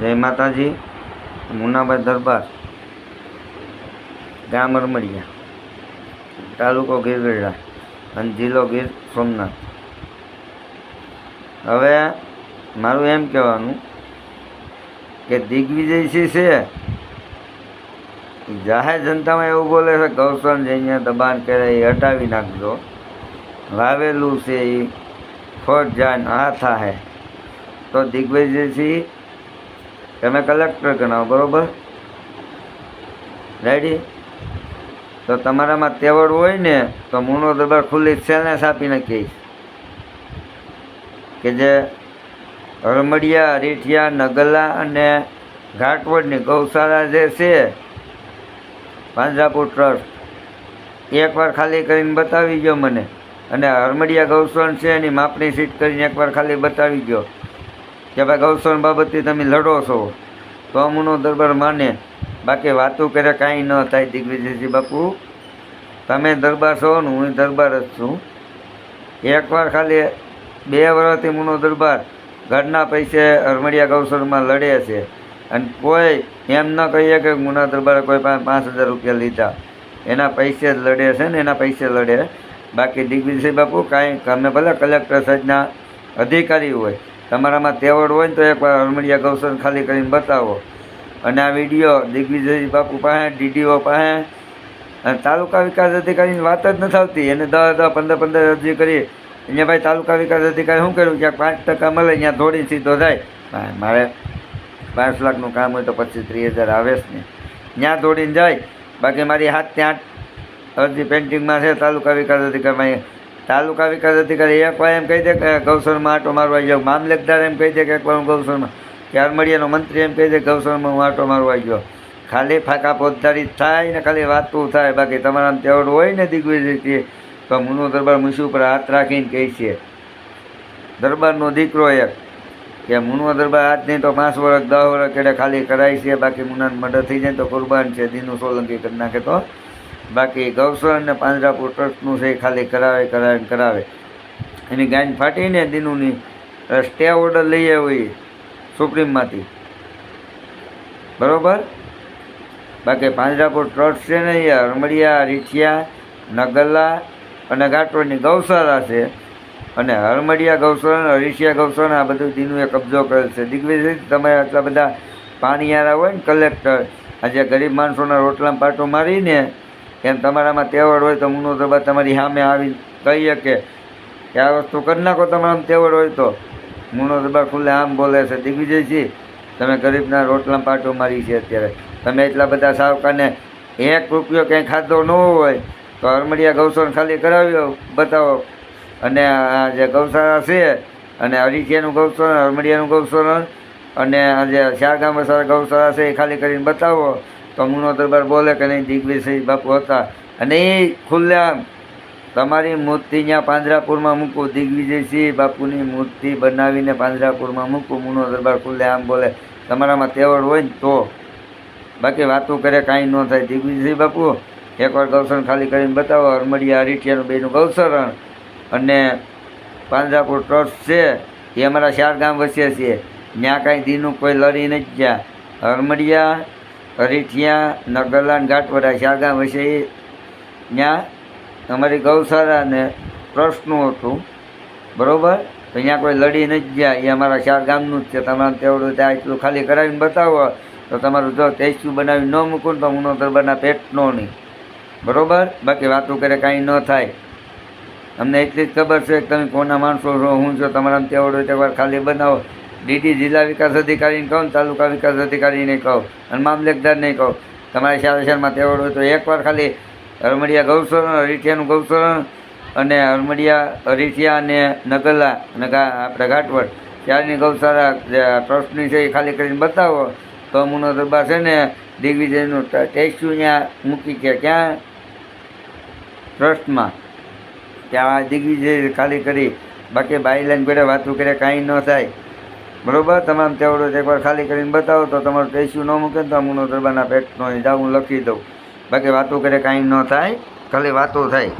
જય માતાજી, મુનાભાઈ દરબાર, ગામ અરમડિયા, તાલુકો ગીરગઢડા અને જિલ્લો ગીર સોમનાથ. હવે મારું એમ કહેવાનું કે દિગ્વિજયસિંહ છે જાહેર જનતામાં એવું બોલે છે કૌશન જે અહીંયા દબાણ કરે એ હટાવી નાખજો. વાવેલું છે એ, ફોટ જાય ને આ થાય તો દિગ્વિજયસિંહ તમે કલેક્ટર ગણાવો, બરોબર? રેડી તો તમારામાં તેવડ હોય ને, તો મૂનો દરબાર ખુલ્લી સેલનેસ આપીને કહીશ કે જે હરમડિયા રીઠિયા, નગલા અને ઘાટવડની ગૌશાળા જે છે, પાંજરાપુર ટ્રસ્ટ, એકવાર ખાલી કરીને બતાવી ગયો મને. અને હરમડિયા ગૌસણ છે એની માપણી સીટ કરીને એકવાર ખાલી બતાવી ગયો કે ભાઈ ગૌસણ બાબતથી તમે લડો છો, તો અમુનો દરબાર માને. બાકી વાતું કરે કાંઈ ન થાય દિગ્વિજયજી બાપુ. તમે દરબાર છો ને હું દરબાર જ છું. એકવાર ખાલી બે વર્ષથી મુનો દરબાર ઘરના પૈસે હરમડિયા ગૌસરમાં લડે છે. અને કોઈ એમ ન કહીએ કે મુના દરબારે કોઈ પાંચ હજાર રૂપિયા લીધા. એના પૈસે જ લડે છે ને એના પૈસે લડે. બાકી દિગ્વિજય બાપુ કાંઈ તમે ભલે કલેક્ટર સાહેબના અધિકારી હોય તમારામાં તેવડ હોય ને તો એકવાર હરમડિયા ગૌસર ખાલી કરીને બતાવો. અને આ વીડિયો દિગ્વિજય બાપુ પાસે, ડીડીઓ પાસે, અને તાલુકા વિકાસ અધિકારીની વાત જ નથી આવતી. એને દસ દસ પંદર પંદર અરજી કરી. અહીંયા ભાઈ તાલુકા વિકાસ અધિકારી શું કર્યું? ક્યાંક પાંચ ટકા મળે, અહીંયા થોડી સીધો જાય. મારે પાંચ લાખનું કામ હોય તો પચીસ ત્રીસ હજાર આવે જ ને ત્યાં દોડીને જાય. બાકી મારી હાથ ત્યાં અરજી પેન્ટિંગમાં છે. તાલુકા વિકાસ અધિકારીમાં તાલુકા વિકાસ અધિકારી એકવાર એમ કહી દે કે ગૌસરમાં આટો મારવા ગયો. મામલતદાર એમ કહી દે કે એકવાર હું ગૌસરમાં કે અરમડિયાનો મંત્રી એમ કહી દે ગૌસરમાં હું આટો મારવા ગયો. ખાલી ફાંકા પોતદારી થાય ને ખાલી વાતું થાય. બાકી તમારા તેવડ હોય ને દિગ્વિજયથી તો મુનો દરબાર મુસી ઉપર હાથ રાખીને કહે છે. દરબારનો દીકરો એક, કે મુનો દરબાર આજ નહીં તો પાંચ વર્ષ દસ વર્ષ કેડે ખાલી કરાય છે. બાકી મુનાને મર્ડર થઈ જાય તો કુરબાન છે. દીનું સોલંકી કરી નાખે તો બાકી ગૌસર અને પાંજરાપુર ટ્રસ્ટનું છે એ ખાલી કરાવે કરાવે કરાવે. એની ગાંઠ ફાટીને દીનુની સ્ટે ઓર્ડર લઈ આવી સુપ્રીમમાંથી બરાબર? બાકી પાંજરાપુર ટ્રસ્ટ છે ને એ હરમડિયા રીઠિયા નગલા અને ઘાટોની ગૌશાળા છે. અને હરમડિયા ગૌશાળા હરીશિયા ગૌશાળા, આ બધું દીનુએ કબજો કરેલ છે. દિગ્વિજય, તમે આટલા બધા પાણીયારા હોય ને કલેક્ટર આજે ગરીબ માણસોના રોટલામાં પાટો મારીને એમ તમારામાં તેવડ હોય તો મુનો દરબાર તમારી સામે આવી કહી શકે. કે આ વસ્તુ કરી નાખો તમારામાં તેવડ હોય તો. મુનો દરબાર ખુલ્લે આમ બોલે છે દિગ્વિજયસિંહ તમે ગરીબના રોટલામાં પાટો મારી છે અત્યારે. તમે એટલા બધા સાવકાને એક રૂપિયો ક્યાંય ખાધો ન હોય, તો હરમડિયા ગૌસણ ખાલી કરાવ્યો, બતાવો. અને આ જે ગૌશાળા છે, અને અરીચિયાનું ગૌસણ હરમડિયાનું ગૌસણ, અને આ જે શારગામ વસારા ગૌશાળા છે એ ખાલી કરીને બતાવો. તો મુનો દરબાર બોલે કે નહીં, દિગ્વિજય બાપુ હતા. અને એ ખુલ્લા તમારી મૂર્તિ ત્યાં પાંજરાપુરમાં મૂકું દિગ્વિજયસિંહ બાપુની મૂર્તિ બનાવીને પાંજરાપુરમાં મૂકું, મુનો દરબાર ખુલ્લે આમ બોલે. તમારામાં તેવડ હોય ને તો. બાકી વાતો કરે, કાંઈ ન થાય. દિગ્વિજયસિંહ બાપુ, એકવાર ગૌસરણ ખાલી કરીને બતાવો હરમડિયા હરીઠિયાનું બેનું ગૌસરણ અને પાંજરાપુર ટ્રસ્ટ છે, એ અમારા ચાર ગામ વચ્ચે છે ત્યાં કાંઈ દીનું કોઈ લડી નથી ગયા. હરમડિયા હરીઠિયા નગરલા ને ઘાટવડા ચાર ગામ વચ્ચે એ ત્યાં અમારી ગૌશાળા ને ટ્રસ્ટનું હતું. બરાબર? તો અહીંયા કોઈ લડી નથી ગયા. એ અમારા ચાર ગામનું જ છે. તમારે તેવડું ત્યાં એટલું ખાલી કરાવીને બતાવો. તો તમારું જો ટેસ્યુ બનાવી ન મૂકું તો હું દરબારના પેટનો નહીં. બરાબર? બાકી વાતો કરે કાંઈ ન થાય. અમને એટલી જ ખબર છે કે તમે કોના માણસો છો, હું છો તમારા તેવડું એકવાર ખાલી બનાવો. ડીડી જિલ્લા વિકાસ અધિકારીને કહો તાલુકા વિકાસ અધિકારીને કહો અને મામલતદારને કહો. તમારા શાળા શહેરમાં તેવડ હોય તો એકવાર ખાલી હરમડિયા ગૌસરણ, અરીઠિયાનું ગૌસરણ અને હરમડિયા અરીઠિયા અને નગલા અને આપણે ઘાટવડ. ત્યારની ગૌશાળા, જે ટ્રસ્ટની છે એ ખાલી કરીને બતાવો. તો મુનો દરબાર છે ને દિગ્વિજયનું ટેસ્ટ્યુ ત્યાં મૂકી કે ક્યાં? ટ્રસ્ટમાં. ત્યાં દિગ્વિજય ખાલી કરી. બાકી બાઈ લાઈન પેડે વાતું કરે કાંઈ ન થાય. બરોબર? તમામ તેવડો એકવાર ખાલી કરીને બતાવો, તો તમારું ટેસ્યુ ન મૂકે તો અમુનો દરબારના પેટનો જાવ હું લખી દઉં. બાકી વાતો કરે કાંઈ ન થાય, ખાલી વાતો થાય.